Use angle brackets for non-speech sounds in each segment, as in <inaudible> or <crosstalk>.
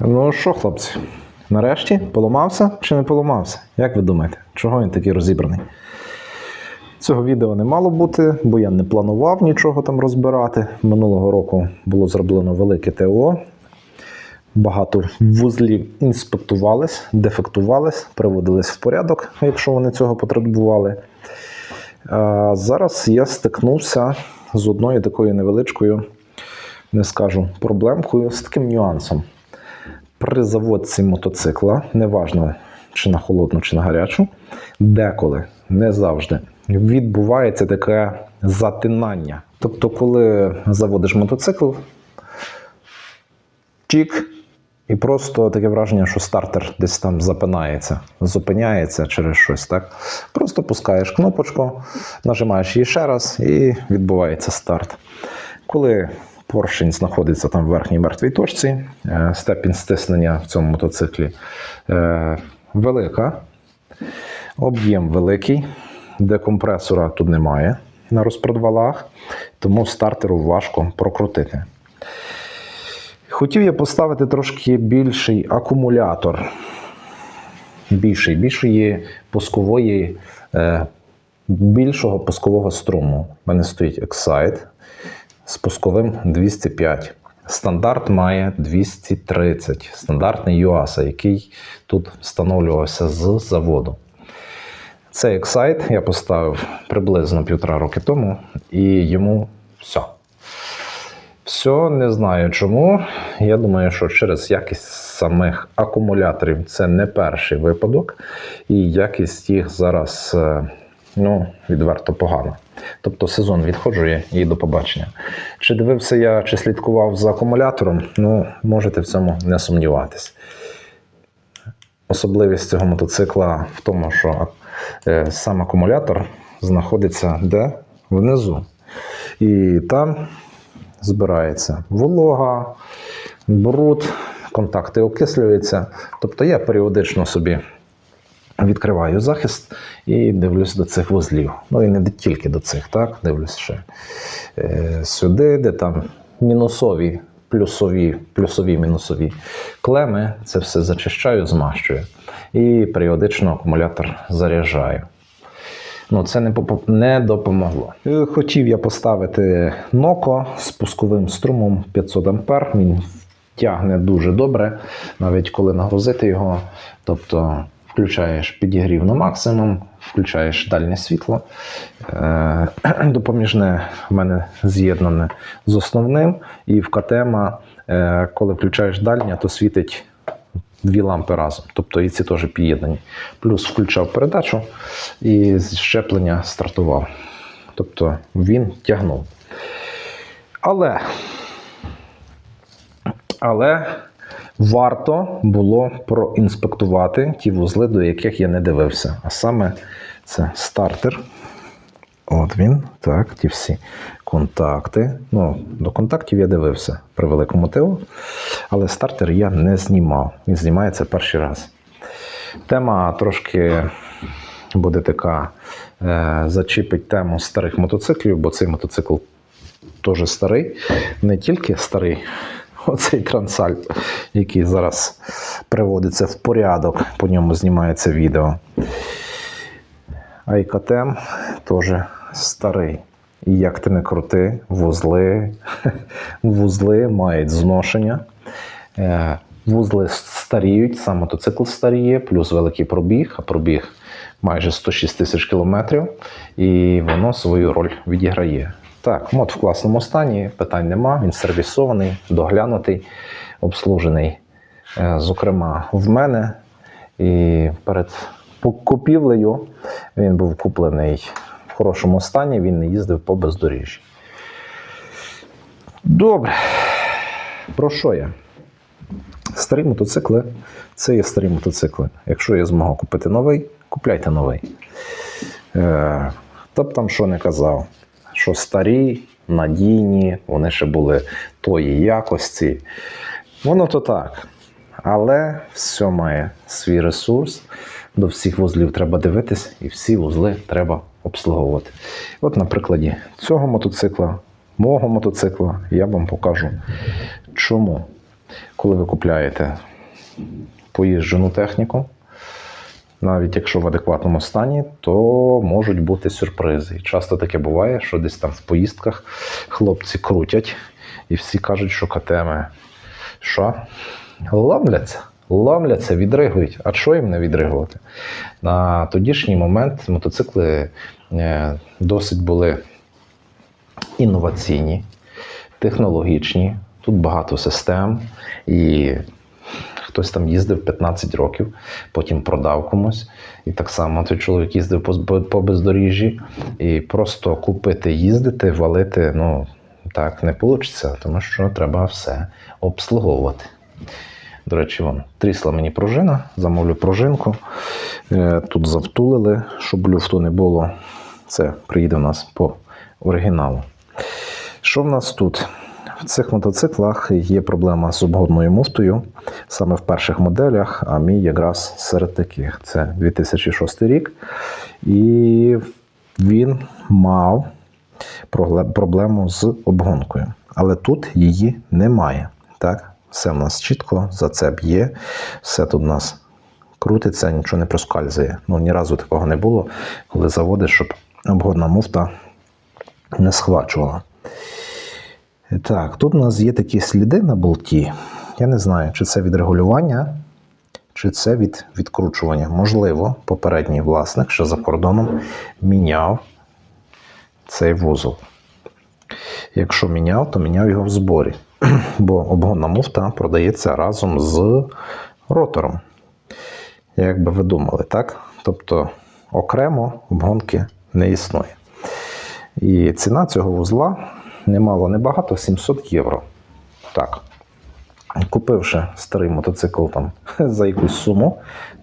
Ну що, хлопці, нарешті поламався чи не поламався? Як ви думаєте, чого він такий розібраний? Цього відео не мало бути, бо я не планував нічого там розбирати. Минулого року було зроблено велике ТО. Багато вузлів інспектувались, дефектувались, приводились в порядок, якщо вони цього потребували. А зараз я стикнувся з одною такою невеличкою, не скажу, проблемкою, з таким нюансом. При заводці мотоцикла, неважно чи на холодну, чи на гарячу, деколи, не завжди, відбувається таке затинання. Тобто, коли заводиш мотоцикл, чік, і просто таке враження, що стартер десь там запинається, зупиняється через щось. так? Просто пускаєш кнопочку, нажимаєш її ще раз, і відбувається старт. Коли поршень знаходиться там в верхній мертвій точці, е, степінь стиснення в цьому мотоциклі е, велика, об'єм великий, декомпресора тут немає на розпредвалах, тому стартеру важко прокрутити. Хотів я поставити трошки більший акумулятор. Більший, більшої пускової, е, більшого пускового струму. У мене стоїть Excite з пусковим 205. Стандарт має 230. Стандартний UASA, який тут встановлювався з заводу. Цей Excite я поставив приблизно півтора роки тому, і йому все. Все, не знаю чому. Я думаю, що через якість самих акумуляторів це не перший випадок, і якість їх зараз е, ну, відверто погана. Тобто сезон відходжує і до побачення. Чи дивився я, чи слідкував за акумулятором, ну, можете в цьому не сумніватись. Особливість цього мотоцикла в тому, що е, сам акумулятор знаходиться де? Внизу. І там збирається волога, бруд, контакти окислюються. Тобто я періодично собі відкриваю захист і дивлюсь до цих вузлів. Ну і не тільки до цих, так? Дивлюсь ще е, сюди, де там мінусові, плюсові, плюсові, мінусові клеми. Це все зачищаю, змащую. І періодично акумулятор заряджаю. Ну, це не, не допомогло. Е, Хотів я поставити Ноко з пусковим струмом 500 А. Він тягне дуже добре, навіть коли нагрузити його. Тобто включаєш підігрів на максимум, включаєш дальнє світло. Е, <clears throat> допоміжне в мене з'єднане з основним, і в КТМ, е, коли включаєш дальнє, то світить дві лампи разом. Тобто і ці теж під'єднані. Плюс включав передачу і щеплення стартував. Тобто він тягнув. Але, але варто було проінспектувати ті вузли, до яких я не дивився. А саме це стартер. От він, так, ті всі контакти. Ну, до контактів я дивився при великому ТО, але стартер я не знімав. Він знімається перший раз. Тема трошки буде така: е, зачіпить тему старих мотоциклів, бо цей мотоцикл теж старий. Не тільки старий, оцей трансальп, який зараз приводиться в порядок, по ньому знімається відео. Айкатем теж старий. І як ти не крути, вузли, <laughs> вузли мають зношення. Е, Вузли старіють, сам мотоцикл старіє, плюс великий пробіг, а пробіг майже 106 тисяч кілометрів, і воно свою роль відіграє. Так, мод в класному стані, питань нема, він сервісований, доглянутий, обслужений. Е, Зокрема, в мене і перед купівлею він був куплений в хорошому стані, він не їздив по бездоріжжі. Добре. Про що я? Старі мотоцикли це є старі мотоцикли. Якщо є змога купити новий, купляйте новий. Е, хто б там що не казав, що старі, надійні, вони ще були тої якості. Воно то так. Але все має свій ресурс. До всіх вузлів треба дивитись, і всі вузли треба обслуговувати. От на прикладі цього мотоцикла, мого мотоцикла, я вам покажу, чому. коли ви купляєте поїжджену техніку, навіть якщо в адекватному стані, то можуть бути сюрпризи. Часто таке буває, що десь там в поїздках хлопці крутять і всі кажуть, що КТМ що? Ломляться. Ломляться, відригують. А що їм не відригувати? На тодішній момент мотоцикли е, досить були інноваційні, технологічні. Тут багато систем, і хтось там їздив 15 років, потім продав комусь. І так само той чоловік їздив по, по бездоріжжі, і просто купити, їздити, валити, ну так не вийде, тому що треба все обслуговувати. До речі, вон, трісла мені пружина, замовлю пружинку. Е, Тут завтулили, щоб люфту не було. Це приїде у нас по оригіналу. Що в нас тут? Цих мотоциклах є проблема з обгодною муфтою, саме в перших моделях, а мій якраз серед таких. Це 2006 рік. І він мав проблему з обгонкою. Але тут її немає. Так? Все в нас чітко, зацеп є, все тут у нас крутиться, нічого не проскальзує. Ну, ні разу такого не було, коли заводиш, щоб обгодна муфта не схвачувала. Так, тут у нас є такі сліди на болті. Я не знаю, чи це від регулювання, чи це від відкручування. Можливо, попередній власник, що за кордоном, міняв цей вузол. Якщо міняв, то міняв його в зборі. <clears throat> Бо обгонна муфта продається разом з ротором. Як би ви думали, так? Тобто окремо обгонки не існує. І ціна цього вузла немало небагато 700 євро. Так. Купивши старий мотоцикл там <laughs> за якусь суму,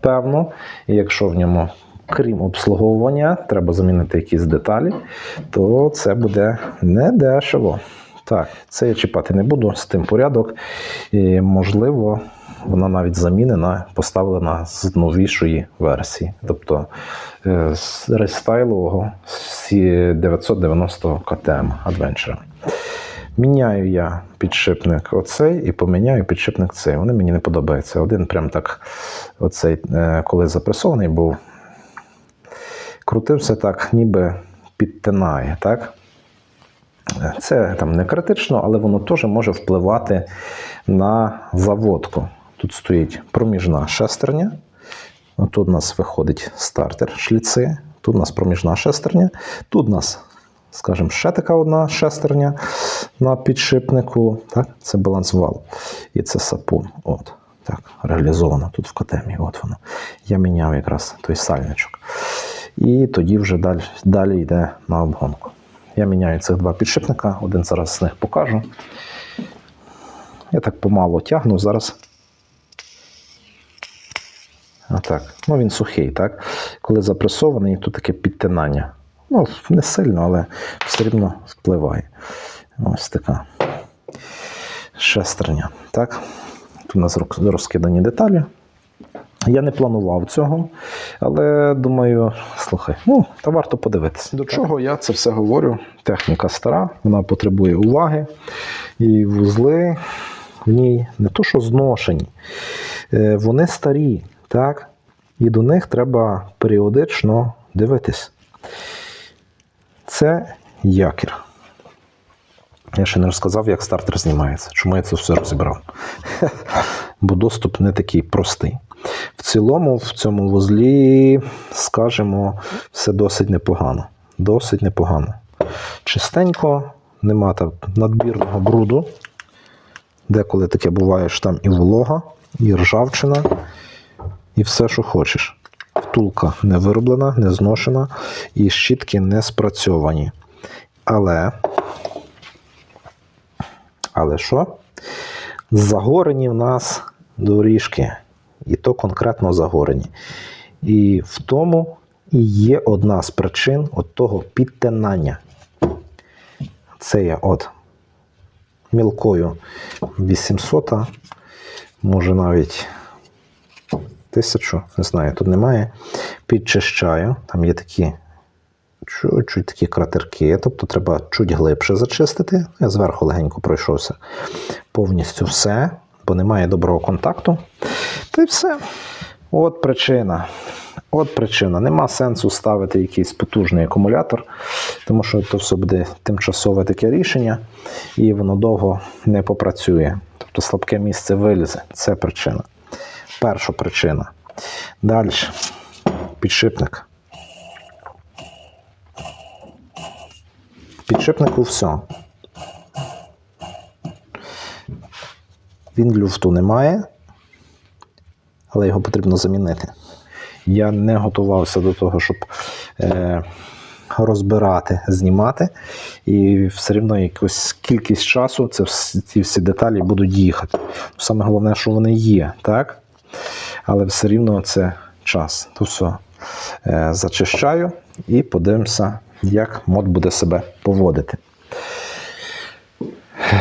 певно, і якщо в ньому, крім обслуговування, треба замінити якісь деталі, то це буде недешево. Так, це я чіпати не буду, з тим порядок. І, можливо, вона навіть замінена, поставлена з новішої версії, тобто е, з рестайлового C 990 KTM Adventure. Міняю я підшипник оцей і поміняю підшипник цей. Вони мені не подобаються. Один прям так, оцей, е, коли запресований був, крутився так, ніби підтинає. так? Це там не критично, але воно теж може впливати на заводку. Тут стоїть проміжна шестерня. Тут у нас виходить стартер шліци. Тут у нас проміжна шестерня. Тут у нас, скажімо, ще така одна шестерня на підшипнику. Так? Це балансвал. І це сапун. От. Так, реалізовано тут в катемі. От воно. Я міняв якраз той сальничок. І тоді вже далі, далі йде на обгонку. Я міняю цих два підшипника, один зараз з них покажу. Я так помало тягну зараз. А так. Ну він сухий, так? Коли запресований, то таке підтинання. Ну, не сильно, але все рівно впливає. Ось така шестерня. Так? Тут у нас розкидані деталі. Я не планував цього, але думаю, слухай, ну, та варто подивитися. До чого я це все говорю? Техніка стара, вона потребує уваги. І вузли в ній не то, що зношені, е, вони старі, так? І до них треба періодично дивитись. Це якір. Я ще не розказав, як стартер знімається. Чому я це все розібрав? <laughs> Бо доступ не такий простий. В цілому, в цьому вузлі, скажімо, все досить непогано. Досить непогано. Чистенько, нема там надбірного бруду. Деколи таке буває, що там і волога, і ржавчина, і все, що хочеш. Втулка не вироблена, не зношена, і щітки не спрацьовані. Але але що? Загорені в нас доріжки. І то конкретно загорені. І в тому і є одна з причин от того підтинання. Це я от мілкою 800, може навіть 1000, не знаю, тут немає. Підчищаю. Там є такі чуть-чуть такі кратерки, тобто треба чуть глибше зачистити. Я зверху легенько пройшовся повністю все. бо немає доброго контакту. Та й все. От причина. От причина. Нема сенсу ставити якийсь потужний акумулятор, тому що це все буде тимчасове таке рішення, і воно довго не попрацює. Тобто слабке місце вилізе. Це причина. Перша причина. Далі. Підшипник. Підшипнику все. Він люфту не має, але його потрібно замінити. Я не готувався до того, щоб е, розбирати, знімати, і все рівно якусь кількість часу це ці всі деталі будуть їхати. Саме головне, що вони є, так? Але все рівно це час. То все е, зачищаю і подивимося, як мод буде себе поводити.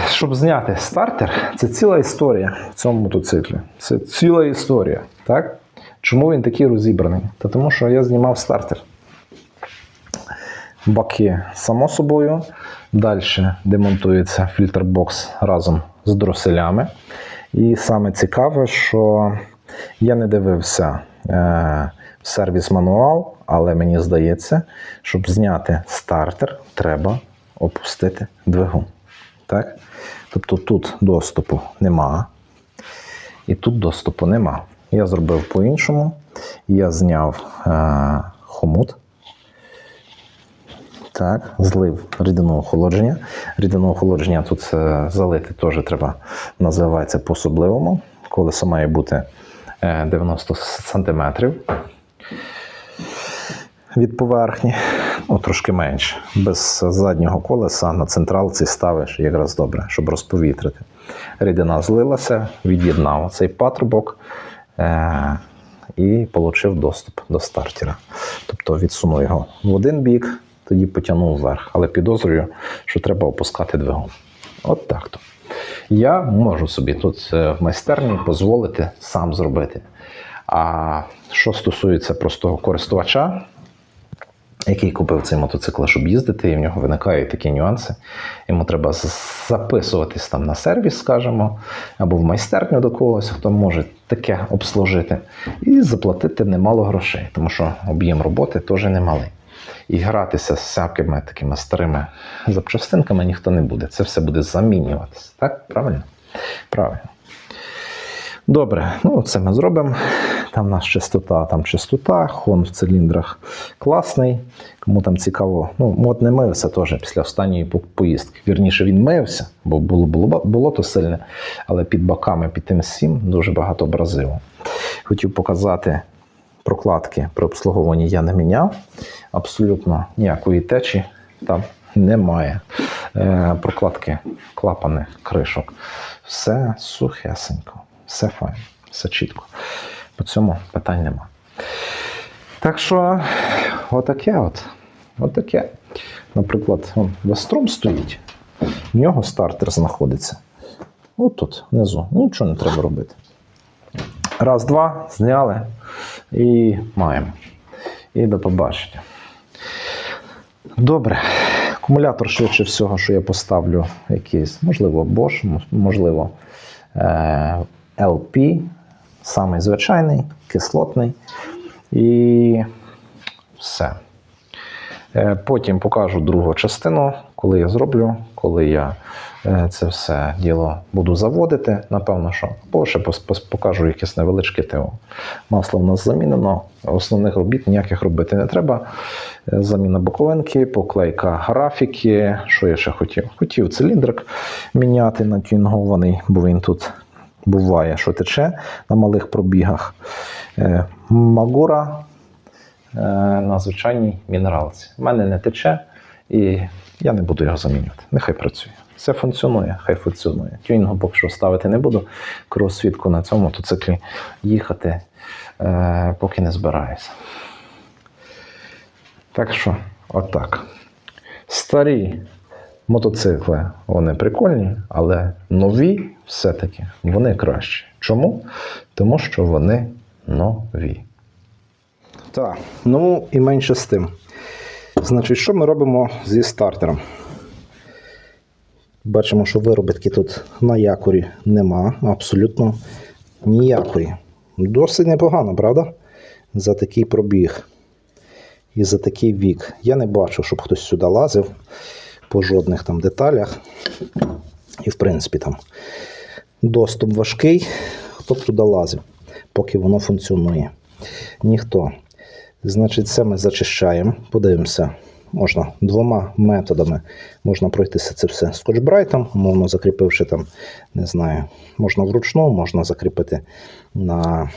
Щоб зняти стартер, це ціла історія в цьому мотоциклі. Це ціла історія. Так? Чому він такий розібраний? Та тому що я знімав стартер. Баки само собою. Далі демонтується фільтрбокс разом з дроселями. І саме цікаве, що я не дивився е, сервіс-мануал, але мені здається, щоб зняти стартер, треба опустити двигун. Так? Тобто тут доступу нема, і тут доступу нема. Я зробив по-іншому. Я зняв е, хомут. Так, злив рідину охолодження. Рідину охолодження тут е, залити теж треба, називається по-особливому. Колесо має бути 90 см від поверхні, ну, трошки менше. Без заднього колеса на централці ставиш якраз добре, щоб розповітрити. Рідина злилася, від'єднав цей патрубок е- і отримав доступ до стартера. Тобто відсунув його в один бік, тоді потягнув вверх. Але підозрюю, що треба опускати двигун. От так то. Я можу собі тут е, в майстерні дозволити сам зробити. А що стосується простого користувача, який купив цей мотоцикл, щоб їздити, і в нього виникають такі нюанси. Йому треба записуватись там на сервіс, скажімо, або в майстерню до когось, хто може таке обслужити, і заплатити немало грошей, тому що об'єм роботи теж немалий. І гратися з всякими такими старими запчастинками ніхто не буде. Це все буде замінюватися. Так? Правильно? Правильно. Добре, ну це ми зробимо. Там у нас чистота, там чистота, хон в циліндрах класний. Кому там цікаво, ну, мод не мився теж після останньої поїздки. Вірніше, він мився, бо було, було, було то сильне, але під боками, під тим всім дуже багато абразиву. Хотів показати прокладки при обслуговуванні я не міняв. Абсолютно ніякої течі там немає. Е, прокладки клапани кришок. Все сухесенько, все файно, все чітко. По цьому питань нема. Так що, отаке от. Отаке. Наприклад, вон, Вестром стоїть, в нього стартер знаходиться. Отут, внизу. Нічого не треба робити. Раз, два, зняли і маємо. І до побачення. Добре. Акумулятор швидше всього, що я поставлю якийсь, можливо, Bosch, можливо, е, LP, самий звичайний, кислотний. І все. Е, Потім покажу другу частину, коли я зроблю, коли я е, це все діло буду заводити. Напевно, що або ще покажу якесь невеличке ТО. Масло в нас замінено, основних робіт ніяких робити не треба. Е, Заміна боковинки, поклейка графіки. Що я ще хотів? Хотів циліндрик міняти на тюнгований, бо він тут буває, що тече на малих пробігах. Е, Магура на звичайній мінералці. У мене не тече, і я не буду його замінювати. Нехай працює. Все функціонує, хай функціонує. Тюнінгу поки що ставити не буду. Кругосвітку на цьому мотоциклі їхати, е, поки не збираюся. Так що, отак. Старі мотоцикли, вони прикольні, але нові все-таки вони кращі. Чому? Тому що вони нові. Так, ну і менше з тим. Значить, що ми робимо зі стартером? Бачимо, що виробітки тут на якорі нема, абсолютно ніякої. Досить непогано, правда? За такий пробіг і за такий вік. Я не бачу, щоб хтось сюди лазив по жодних там деталях. І, в принципі, там доступ важкий. Хто б туди лазив, поки воно функціонує? Ніхто. Значить, це ми зачищаємо. Подивимося. Можна двома методами можна пройтися це все скотчбрайтом, умовно закріпивши там, не знаю, можна вручну, можна закріпити на,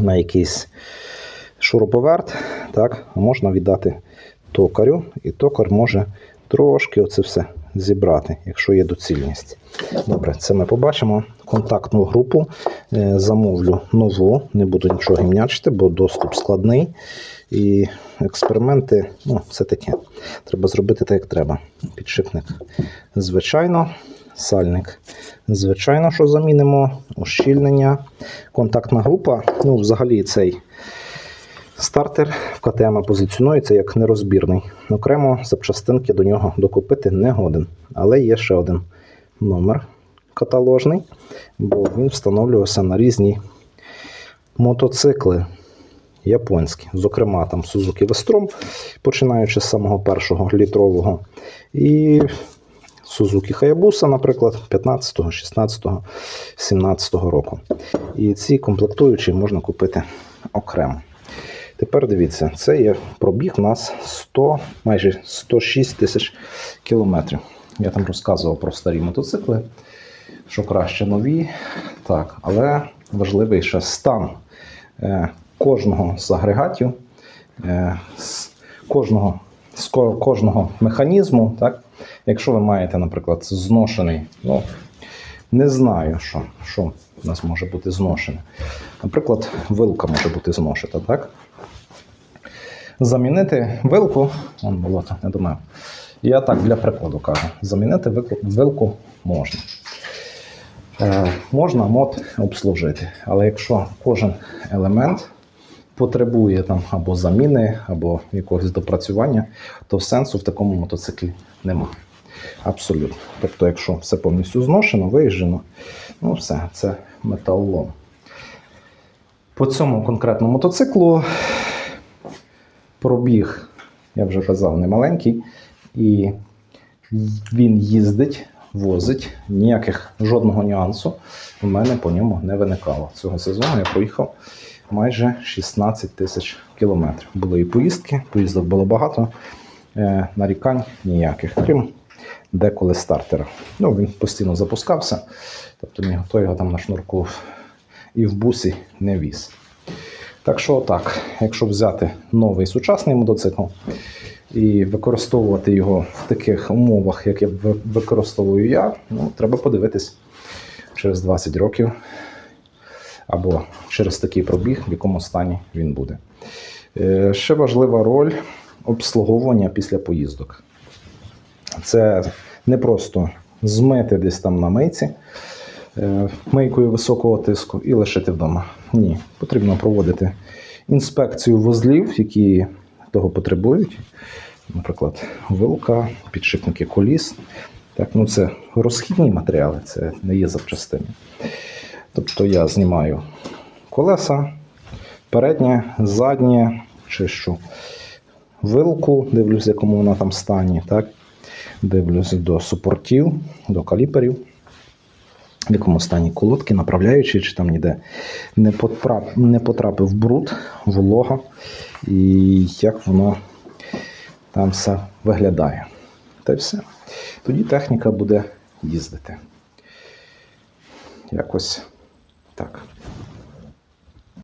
на якийсь шуруповерт, так, можна віддати токарю, і токар може трошки оце все зібрати, якщо є доцільність. Добре, це ми побачимо. Контактну групу е, замовлю нову, не буду нічого гімнячити, бо доступ складний. І експерименти, ну, все таке. Треба зробити так, як треба. Підшипник, звичайно, сальник. Звичайно, що замінимо, ущільнення. Контактна група, ну, взагалі, цей стартер в КТМ позиціонується як нерозбірний. Окремо запчастинки до нього докупити не годен. Але є ще один номер каталожний, бо він встановлювався на різні мотоцикли японські. Зокрема, там Suzuki Vestrom, починаючи з самого першого літрового. І Suzuki Hayabusa, наприклад, 15, 16, 17 року. І ці комплектуючі можна купити окремо. Тепер дивіться, це є пробіг у нас 100, майже 106 тисяч кілометрів. Я там розказував про старі мотоцикли, що краще нові. Так, але важливий ще стан е, кожного з агрегатів, е, з кожного, з кожного механізму. Так? Якщо ви маєте, наприклад, зношений, ну, не знаю, що, що у нас може бути зношене. Наприклад, вилка може бути зношена, так? Замінити вилку, вон болото, не думаю. Я так для прикладу кажу: замінити вилку, можна. Е, можна мод обслужити, але якщо кожен елемент потребує там або заміни, або якогось допрацювання, то сенсу в такому мотоциклі немає. Абсолютно. Тобто, якщо все повністю зношено, виїжджено, ну все, це металолом. По цьому конкретному мотоциклу пробіг, я вже казав, не маленький, і він їздить, возить, ніяких жодного нюансу у мене по ньому не виникало. Цього сезону я проїхав майже 16 тисяч кілометрів. Були і поїздки, поїздок було багато, е, нарікань ніяких, крім деколи стартера. Ну, він постійно запускався, тобто ніхто його там на шнурку і в бусі не віз. Так що так, якщо взяти новий сучасний мотоцикл і використовувати його в таких умовах, як я використовую я, ну, треба подивитись через 20 років або через такий пробіг, в якому стані він буде. Е, Ще важлива роль обслуговування після поїздок. Це не просто змити десь там на мийці е, мийкою високого тиску і лишити вдома. Ні, потрібно проводити інспекцію вузлів, які того потребують. Наприклад, вилка, підшипники коліс. Так, ну це розхідні матеріали, це не є запчастини. Тобто я знімаю колеса, переднє, заднє, чищу вилку, дивлюсь, якому вона там стані. Так? Дивлюсь до супортів, до каліперів, в якому стані колодки, направляючи, чи там ніде не потрапив, не потрапив бруд, волога, і як воно там все виглядає. Та й все. Тоді техніка буде їздити. Якось так.